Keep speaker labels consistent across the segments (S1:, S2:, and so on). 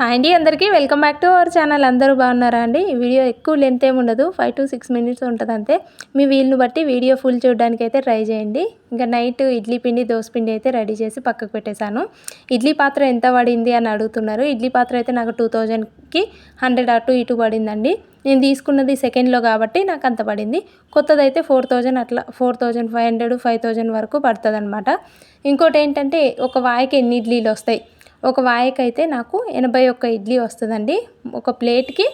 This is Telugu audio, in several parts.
S1: హాయ్ అండి అందరికీ welcome back to our channel. అందరూ బాగున్నారా అండి? ఈ వీడియో ఎక్కువ లెంత్ ఏమి ఉండదు. ఫైవ్ టు సిక్స్ మినిట్స్ ఉంటుంది అంతే. మీ వీళ్ళని బట్టి వీడియో ఫుల్ చూడడానికి అయితే ట్రై చేయండి. ఇంకా నైట్ ఇడ్లీ పిండి దోశ పిండి అయితే రెడీ చేసి పక్కకు పెట్టేశాను. ఇడ్లీ పాత్ర ఎంత పడింది అని అడుగుతున్నారు. ఇడ్లీ పాత్ర అయితే నాకు టూ థౌజండ్కి హండ్రెడ్ అటు ఇటు పడిందండి. నేను తీసుకున్నది సెకండ్లో కాబట్టి నాకు అంత పడింది. కొత్తది అయితే ఫోర్ థౌజండ్ అట్లా four thousand five hundred five thousand వరకు పడుతుంది అనమాట ఇంకోటి ఏంటంటే ఒక వాయికి ఎన్ని ఇడ్లీలు వస్తాయి? ఒక వాయకైతే నాకు ఎనభై ఒక్క ఇడ్లీ వస్తుందండి. ఒక ప్లేట్కి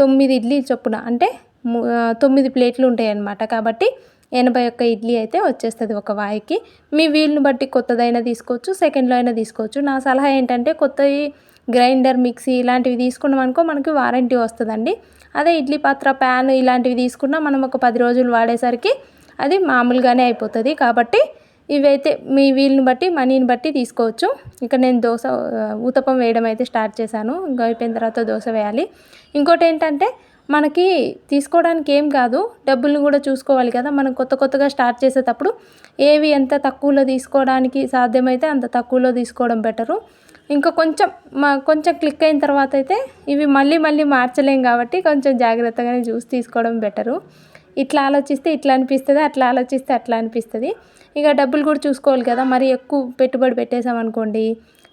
S1: తొమ్మిది ఇడ్లీ చొప్పున అంటే తొమ్మిది ప్లేట్లు ఉంటాయి అన్నమాట కాబట్టి ఎనభై ఒక్క ఇడ్లీ అయితే వచ్చేస్తుంది ఒక వాయికి. మీ వీలుని బట్టి కొత్తదైనా తీసుకోవచ్చు సెకండ్లో అయినా తీసుకోవచ్చు. నా సలహా ఏంటంటే కొత్తవి గ్రైండర్ మిక్సీ ఇలాంటివి తీసుకున్నాం అనుకో మనకి వారంటీ వస్తుందండి. అదే ఇడ్లీ పాత్ర ప్యాన్ ఇలాంటివి తీసుకున్నా మనం ఒక పది రోజులు వాడేసరికి అది మామూలుగానే అయిపోతుంది. కాబట్టి ఇవైతే మీ వీలుని బట్టి మనీని బట్టి తీసుకోవచ్చు. ఇక్కడ నేను దోశ ఊతపం వేయడం అయితే స్టార్ట్ చేశాను. ఇంకా అయిపోయిన తర్వాత దోశ వేయాలి. ఇంకోటి ఏంటంటే మనకి తీసుకోవడానికి ఏం కాదు. డబ్బులను కూడా చూసుకోవాలి కదా. మనం కొత్త కొత్తగా స్టార్ట్ చేసేటప్పుడు ఏవి ఎంత తక్కువలో తీసుకోవడానికి సాధ్యమైతే అంత తక్కువలో తీసుకోవడం బెటరు. ఇంకా కొంచెం మా కొంచెం క్లిక్ అయిన తర్వాత అయితే ఇవి మళ్ళీ మళ్ళీ మార్చలేం కాబట్టి కొంచెం జాగ్రత్తగానే చూసి తీసుకోవడం బెటరు. ఇట్లా ఆలోచిస్తే ఇట్లా అనిపిస్తుంది అట్లా ఆలోచిస్తే అట్లా అనిపిస్తుంది. ఇక డబ్బులు కూడా చూసుకోవాలి కదా మరి ఎక్కువ పెట్టుబడి పెట్టేసామనుకోండి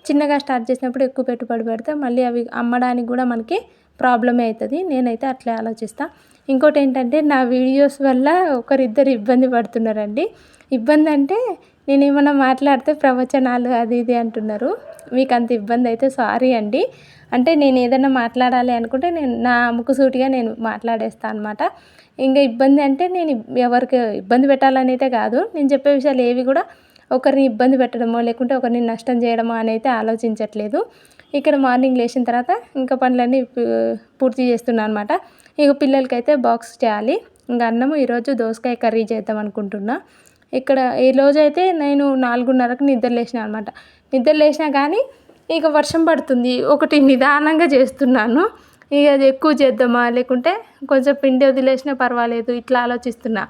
S1: చిన్నగా స్టార్ట్ చేసినప్పుడు ఎక్కువ పెట్టుబడి పెడితే మళ్ళీ అవి అమ్మడానికి కూడా మనకి ప్రాబ్లమే అవుతుంది. నేనైతే అట్లే ఆలోచిస్తా. ఇంకోటి ఏంటంటే నా వీడియోస్ వల్ల ఒకరిద్దరు ఇబ్బంది పడుతున్నారండి. ఇబ్బంది అంటే నేను ఏమైనా మాట్లాడితే ప్రవచనాలు అది ఇది అంటున్నారు. మీకు అంత ఇబ్బంది అయితే సారీ అండి. అంటే నేను ఏదైనా మాట్లాడాలి అనుకుంటే నేను నా ముక్కుసూటిగా నేను మాట్లాడేస్తాను అనమాట ఇంకా ఇబ్బంది అంటే నేను ఎవరికి ఇబ్బంది పెట్టాలని అయితే కాదు. నేను చెప్పే విషయాలు ఏవి కూడా ఒకరిని ఇబ్బంది పెట్టడమో లేకుంటే ఒకరిని నష్టం చేయడమో అని అయితే ఆలోచించట్లేదు. ఇక్కడ మార్నింగ్ లేచిన తర్వాత ఇంకా పనులన్నీ పూర్తి చేస్తున్నాను అనమాట ఇక పిల్లలకైతే బాక్స్ చేయాలి. ఇంకా అన్నము ఈరోజు దోసకాయ కర్రీ చేద్దాం అనుకుంటున్నా. ఇక్కడ ఈ రోజు అయితే నేను నాలుగున్నరకు నిద్ర లేచిన అనమాట నిద్ర లేచినా కానీ ఇక వర్షం పడుతుంది. ఒకటి నిదానంగా చేస్తున్నాను. ఇక అది ఎక్కువ చేద్దామా? లేకుంటే కొంచెం పిండి వదిలేసినా పర్వాలేదు. ఇట్లా ఆలోచిస్తున్నా.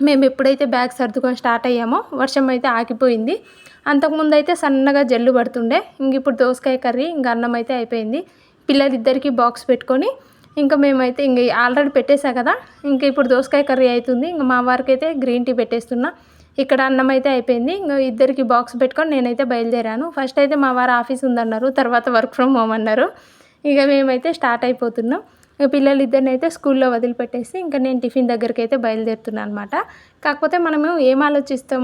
S1: మేము ఎప్పుడైతే బ్యాగ్ సర్దుకొని స్టార్ట్ అయ్యామో వర్షం అయితే ఆగిపోయింది. అంతకుముందు అయితే సన్నగా జల్లు పడుతుండే. ఇంక ఇప్పుడు దోసకాయ కర్రీ ఇంకా అన్నం అయితే అయిపోయింది. పిల్లలిద్దరికీ బాక్స్ పెట్టుకొని ఇంకా మేమైతే ఇంక ఆల్రెడీ పెట్టేసా కదా ఇంకా ఇప్పుడు దోసకాయ కర్రీ అవుతుంది ఇంకా మా వారికి అయితే గ్రీన్ టీ పెట్టేస్తున్నా. ఇక్కడ అన్నం అయితే అయిపోయింది. ఇంకా ఇద్దరికి బాక్స్ పెట్టుకొని నేనైతే బయలుదేరాను. ఫస్ట్ అయితే మా వారు ఆఫీస్ ఉందన్నారు తర్వాత వర్క్ ఫ్రమ్ హోమ్ అన్నారు. ఇక మేమైతే స్టార్ట్ అయిపోతున్నాం. పిల్లలు ఇద్దరిని అయితే స్కూల్లో వదిలిపెట్టేసి ఇంకా నేను టిఫిన్ దగ్గరికి అయితే బయలుదేరుతున్నాను అనమాట కాకపోతే మనము ఏం ఆలోచిస్తాం?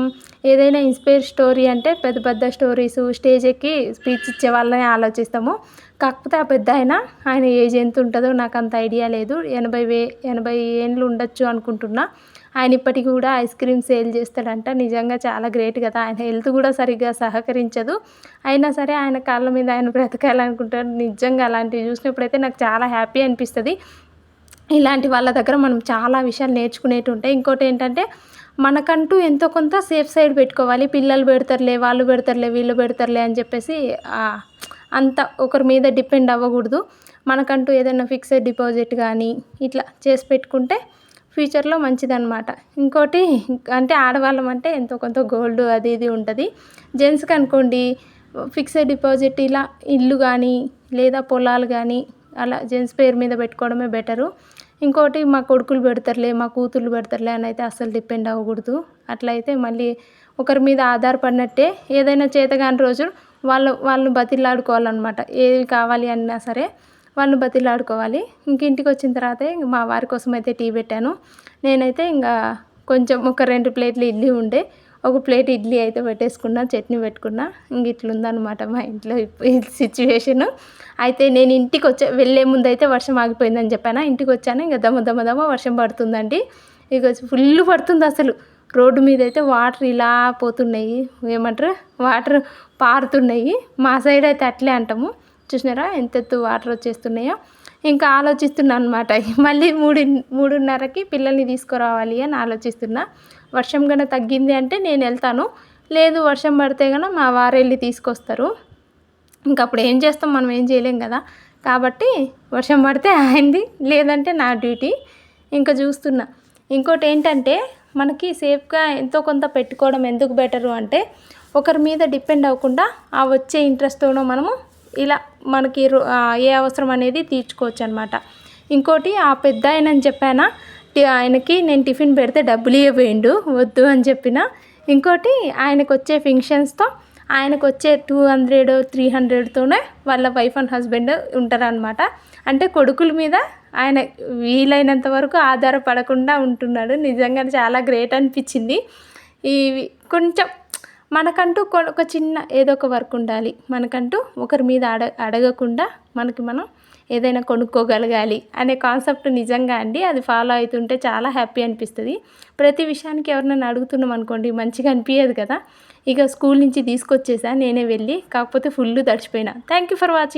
S1: ఏదైనా ఇన్స్పైర్ స్టోరీ అంటే పెద్ద పెద్ద స్టోరీస్ స్టేజ్ ఎక్కి స్పీచ్ ఇచ్చే వాళ్ళని ఆలోచిస్తాము. కాకపోతే ఆ పెద్ద ఆయన ఆయన ఏజ్ ఎంత ఉంటుందో నాకు అంత ఐడియా లేదు. ఎనభై వే ఎనభై ఏండ్లు ఉండొచ్చు అనుకుంటున్నా. ఆయన ఇప్పటికి కూడా ఐస్ క్రీమ్ సేల్ చేస్తాడంట. నిజంగా చాలా గ్రేట్ కదా. ఆయన హెల్త్ కూడా సరిగ్గా సహకరించదు. అయినా సరే ఆయన కాళ్ళ మీద ఆయన బ్రతకాలనుకుంటాడు. నిజంగా అలాంటివి చూసినప్పుడైతే నాకు చాలా హ్యాపీ అనిపిస్తుంది. ఇలాంటి వాళ్ళ దగ్గర మనం చాలా విషయాలు నేర్చుకునేవి ఉంటాయి. ఇంకోటి ఏంటంటే మనకంటూ ఎంతో కొంత సేఫ్ సైడ్ పెట్టుకోవాలి. పిల్లలు పెడతారులే వాళ్ళు పెడతారులే వీళ్ళు పెడతారులే అని చెప్పేసి అంత ఒకరి మీద డిపెండ్ అవ్వకూడదు. మనకంటూ ఏదైనా ఫిక్స్డ్ డిపాజిట్ కానీ ఇట్లా చేసి పెట్టుకుంటే ఫ్యూచర్లో మంచిదన్నమాట. ఇంకోటి అంటే ఆడవాళ్ళం అంటే ఎంతో కొంత గోల్డ్ అది ఇది ఉంటుంది. జెంట్స్కి అనుకోండి ఫిక్స్డ్ డిపాజిట్ ఇలా ఇల్లు కానీ లేదా పొలాలు కానీ అలా జెంట్స్ పేరు మీద పెట్టుకోవడమే బెటరు. ఇంకోటి మా కొడుకులు పెడతారులే మా కూతుర్లు పెడతారులే అని అయితే అస్సలు డిపెండ్ అవ్వకూడదు. అట్లయితే మళ్ళీ ఒకరి మీద ఆధారపడినట్టే ఏదైనా చేతగాని రోజు వాళ్ళు వాళ్ళని బతిలాడుకోవాలన్నమాట. ఏవి కావాలి అన్నా సరే వాళ్ళని బతిలాడుకోవాలి. ఇంక ఇంటికి వచ్చిన తర్వాత మా వారి కోసం అయితే టీ పెట్టాను. నేనైతే ఇంకా కొంచెం ఒక రెండు ప్లేట్లు ఇడ్లీ ఉండే ఒక ప్లేట్ ఇడ్లీ అయితే పెట్టేసుకున్నా చట్నీ పెట్టుకున్నా ఇంక ఇట్లుందనమాట మా ఇంట్లో సిచ్యువేషను అయితే నేను ఇంటికి వచ్చే వెళ్ళే ముందు అయితే వర్షం ఆగిపోయిందని చెప్పాను. ఇంటికి వచ్చాను ఇంకా దమ దమ దమ వర్షం పడుతుందండి. ఇక ఫుల్ పడుతుంది అసలు. రోడ్డు మీద అయితే వాటర్ ఇలా పోతున్నాయి. ఏమంటారు? వాటర్ పారుతున్నాయి. మా సైడ్ అయితే అట్లే అంటాము. చూసినారా? ఎంత ఎత్తు వాటర్ వచ్చేస్తున్నాయో. ఇంకా ఆలోచిస్తున్నా అనమాట మళ్ళీ మూడు మూడున్నరకి పిల్లల్ని తీసుకురావాలి అని ఆలోచిస్తున్నా. వర్షం కన్నా తగ్గింది అంటే నేను వెళ్తాను. లేదు వర్షం పడితే కనుక మా వారు వెళ్ళి తీసుకొస్తారు. ఇంకా అప్పుడు ఏం చేస్తాం? మనం ఏం చేయలేం కదా. కాబట్టి వర్షం పడితే అయింది. లేదంటే నా డ్యూటీ. ఇంకా చూస్తున్నా. ఇంకోటి ఏంటంటే మనకి సేఫ్గా ఎంతో కొంత పెట్టుకోవడం ఎందుకు బెటరు అంటే ఒకరి మీద డిపెండ్ అవ్వకుండా ఆ వచ్చే ఇంట్రెస్ట్తోనో మనము ఇలా మనకి ఏ అవసరం అనేది తీర్చుకోవచ్చు అనమాట ఇంకోటి ఆ పెద్ద ఆయన అని చెప్పానా ఆయనకి నేను టిఫిన్ పెడితే డబ్బులు ఇవ్వబోయిండు వద్దు అని చెప్పిన. ఇంకోటి ఆయనకు వచ్చే ఫంక్షన్స్తో ఆయనకు వచ్చే టూ హండ్రెడ్ త్రీ హండ్రెడ్తోనే వాళ్ళ వైఫ్ అండ్ హస్బెండ్ ఉంటారనమాట అంటే కొడుకుల మీద ఆయన వీలైనంత వరకు ఆధారపడకుండా ఉంటున్నాడు. నిజంగా చాలా గ్రేట్ అనిపించింది. ఇవి కొంచెం మనకంటూ ఒక చిన్న ఏదో ఒక వర్క్ ఉండాలి. మనకంటూ ఒకరి మీద అడ అడగకుండా మనకి మనం ఏదైనా కొనుక్కోగలగాలి అనే కాన్సెప్ట్ నిజంగా అండి. అది ఫాలో అవుతుంటే చాలా హ్యాపీ అనిపిస్తుంది. ప్రతి విషయానికి ఎవరినైనా అడుగుతున్నాం అనుకోండి మంచిగా అనిపించదు కదా. ఇక స్కూల్ నుంచి తీసుకొచ్చేసా నేనే వెళ్ళి కాకపోతే full తడిచిపోయినా. Thank you for watching